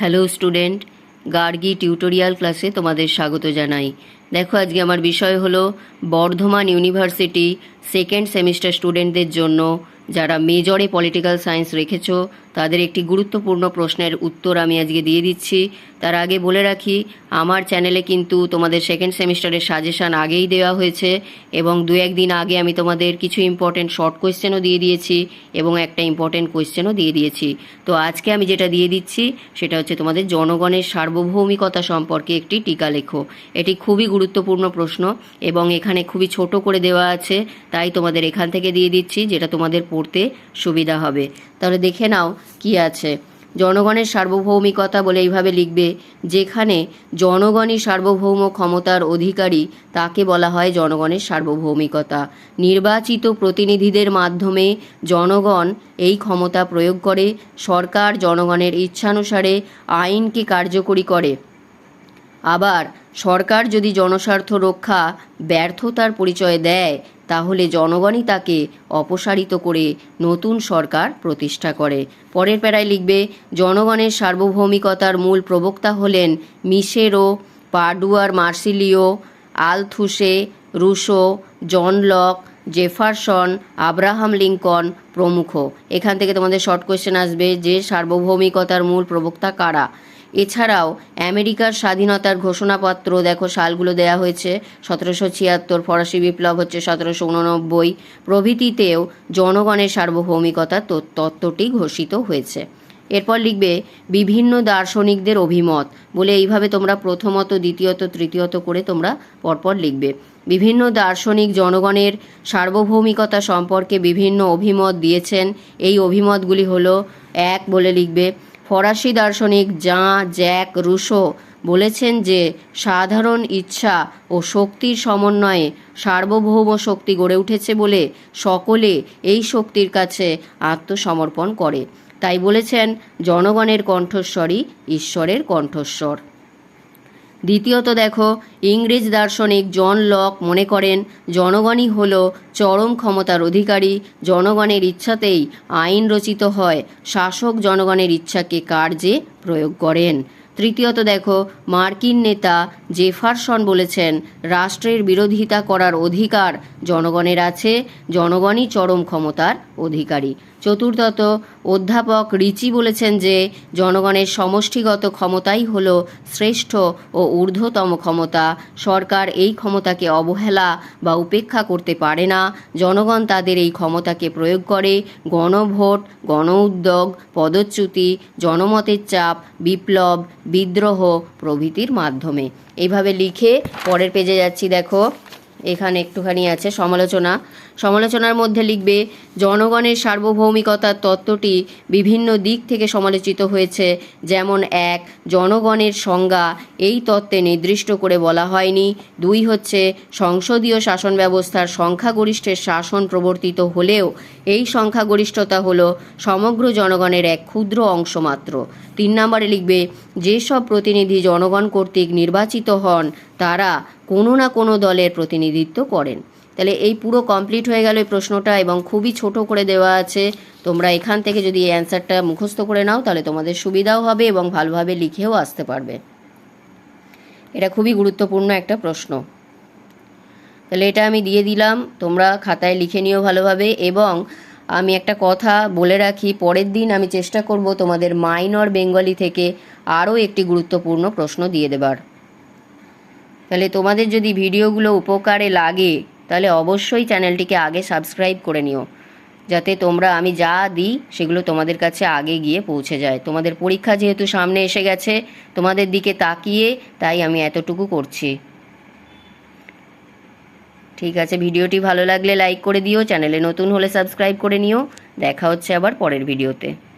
Hello student Gargi tutorial ক্লাসে তোমাদের স্বাগত জানাই। দেখো, আজকে আমার বিষয় হলো বর্ধমান ইউনিভার্সিটি সেকেন্ড সেমিস্টার স্টুডেন্টদের জন্য যারা মেজরে পলিটিক্যাল সায়েন্স রেখেছো, তাদের একটি গুরুত্বপূর্ণ প্রশ্নের উত্তর আমি আজকে দিয়ে দিচ্ছি। তার আগে বলে রাখি, আমার চ্যানেলে কিন্তু তোমাদের সেকেন্ড সেমিস্টারের সাজেশান আগেই দেওয়া হয়েছে এবং দু একদিন আগে আমি তোমাদের কিছু ইম্পর্টেন্ট শর্ট কোয়েশ্চেনও দিয়ে দিয়েছি এবং একটা ইম্পর্টেন্ট কোয়েশ্চেনও দিয়ে দিয়েছি। তো আজকে আমি যেটা দিয়ে দিচ্ছি, সেটা হচ্ছে তোমাদের জনগণের সার্বভৌমিকতা সম্পর্কে একটি টিকা লেখো। এটি খুবই গুরুত্বপূর্ণ প্রশ্ন এবং এখানে খুবই ছোট করে দেওয়া আছে, তাই তোমাদের এখান থেকে দিয়ে দিচ্ছি, যেটা তোমাদের পড়তে সুবিধা হবে। তাহলে দেখে নাও কি আছে। জনগণের সার্বভৌমিকতা বলে এইভাবে লিখবে, যেখানে জনগণই সার্বভৌম ক্ষমতার অধিকারী, তাকে বলা হয় জনগণের সার্বভৌমিকতা। নির্বাচিত প্রতিনিধিদের মাধ্যমে জনগণ এই ক্ষমতা প্রয়োগ করে, সরকার জনগণের ইচ্ছানুসারে আইনকে কার্যকরী করে। আবার সরকার যদি জনস্বার্থ রক্ষা, ব্যর্থতার পরিচয় দেয়, তাহলে জনগণই তাকে অপসারিত করে নতুন সরকার প্রতিষ্ঠা করে। পরের প্যারায় লিখবে, জনগণের সার্বভৌমিকতার মূল প্রবক্তা হলেন মিশেরো, পাডুয়ার Marsilio, Althusius, Rousseau, John Locke, Jefferson, Abraham Lincoln প্রমুখ। এখান থেকে তোমাদের শর্ট কোয়েশ্চেন আসবে যে সার্বভৌমিকতার মূল প্রবক্তা কারা? এছাড়াও আমেরিকার স্বাধীনতার ঘোষণাপত্র, দেখো সালগুলো দেয়া হয়েছে, সতেরোশো ছিয়াত্তর ফরাসি বিপ্লব হচ্ছে সতেরোশো উননব্বই। প্রভৃতিতেও জনগণের সার্বভৌমিকতার তত- তত্ত্বটি ঘোষিত হয়েছে। এরপর লিখবে, বিভিন্ন দার্শনিকদের অভিমত বলে এইভাবে তোমরা প্রথমত, দ্বিতীয়ত, তৃতীয়ত করে তোমরা পরপর লিখবে। বিভিন্ন দার্শনিক জনগণের সার্বভৌমিকতা সম্পর্কে বিভিন্ন অভিমত দিয়েছেন। এই অভিমতগুলি হলো, এক বলে লিখবে ফরাসি দার্শনিক জাঁ জ্যাক রুশো বলেছেন যে সাধারণ ইচ্ছা ও শক্তির সমন্বয়ে সার্বভৌম শক্তি গড়ে উঠেছে বলে সকলে এই শক্তির কাছে আত্মসমর্পণ করে। তাই বলেছেন, জনগণের কণ্ঠস্বরই ঈশ্বরের কণ্ঠস্বর। দ্বিতীয়ত দেখো, ইংরেজ দার্শনিক জন লক মনে করেন, জনগণই হল চরম ক্ষমতার অধিকারী, জনগণের ইচ্ছাতেই আইন রচিত হয়, শাসক জনগণের ইচ্ছাকে কার্যে প্রয়োগ করেন। তৃতীয়ত দেখো, মার্কিন নেতা জেফারসন বলেছেন, রাষ্ট্রের বিরোধিতা করার অধিকার জনগণের আছে, জনগণই চরম ক্ষমতার অধিকারী। চতুর্থত অধ্যাপক রিচি বলেছেন যে, জনগণের সমষ্টিগত ক্ষমতাই হল শ্রেষ্ঠ ও ঊর্ধ্বতম ক্ষমতা। সরকার এই ক্ষমতাকে অবহেলা বা উপেক্ষা করতে পারে না। জনগণ তাদের এই ক্ষমতাকে প্রয়োগ করে। গণভোট গণ উদ্যোগ পদচ্যুতি, জনমতের চাপ, বিপ্লব, বিদ্রোহ প্রভৃতির মাধ্যমে। এইভাবে লিখে পরের পেজে যাচ্ছি, দেখো। এখানে একটুখানি আছে সমালোচনা। সমালোচনার মধ্যে লিখবে, জনগণের সার্বভৌমিকতার তত্ত্বটি বিভিন্ন দিক থেকে সমালোচিত হয়েছে, যেমন এক, জনগণের সংজ্ঞা এই তত্ত্বে নির্দিষ্ট করে বলা হয়নি। দুই হচ্ছে, সংসদীয় শাসন ব্যবস্থার সংখ্যাগরিষ্ঠের শাসন প্রবর্তিত হলেও এই সংখ্যাগরিষ্ঠতা হলো সমগ্র জনগণের এক ক্ষুদ্র অংশ মাত্র। তিন নম্বরে লিখবে, যেসব প্রতিনিধি জনগণ কর্তৃক নির্বাচিত হন, তারা কোনো না কোনো দলের প্রতিনিধিত্ব করেন। তাহলে এই পুরো কমপ্লিট হয়ে গেল এই প্রশ্নটা এবং খুবই ছোট করে দেওয়া আছে। তোমরা এখান থেকে যদি এই অ্যান্সারটা মুখস্থ করে নাও, তাহলে তোমাদের সুবিধাও হবে এবং ভালোভাবে লিখেও আসতে পারবে। এটা খুবই গুরুত্বপূর্ণ একটা প্রশ্ন। তাহলে এটা আমি দিয়ে দিলাম, তোমরা খাতায় লিখে নিও ভালোভাবে এবং আমি একটা কথা বলে রাখি, পরের দিন আমি চেষ্টা করব তোমাদের মাইনর বেঙ্গলি থেকে আরও একটি গুরুত্বপূর্ণ প্রশ্ন দিয়ে দেবার। তাহলে তোমাদের যদি ভিডিওগুলো উপকারে লাগে, তাহলে অবশ্যই চ্যানেলটিকে আগে সাবস্ক্রাইব করে নিও। যাতে তোমরা, আমি যা দিই, সেগুলো তোমাদের কাছে আগে গিয়ে পৌঁছে যায়। তোমাদের পরীক্ষা যেহেতু সামনে এসে গেছে, তোমাদের দিকে তাকিয়ে তাই আমি এতটুকু করছি। ঠিক আছে, ভিডিওটি ভালো লাগলে লাইক করে দিও, চ্যানেলে নতুন হলে সাবস্ক্রাইব করে নিও। দেখা হচ্ছে আবার পরের ভিডিওতে।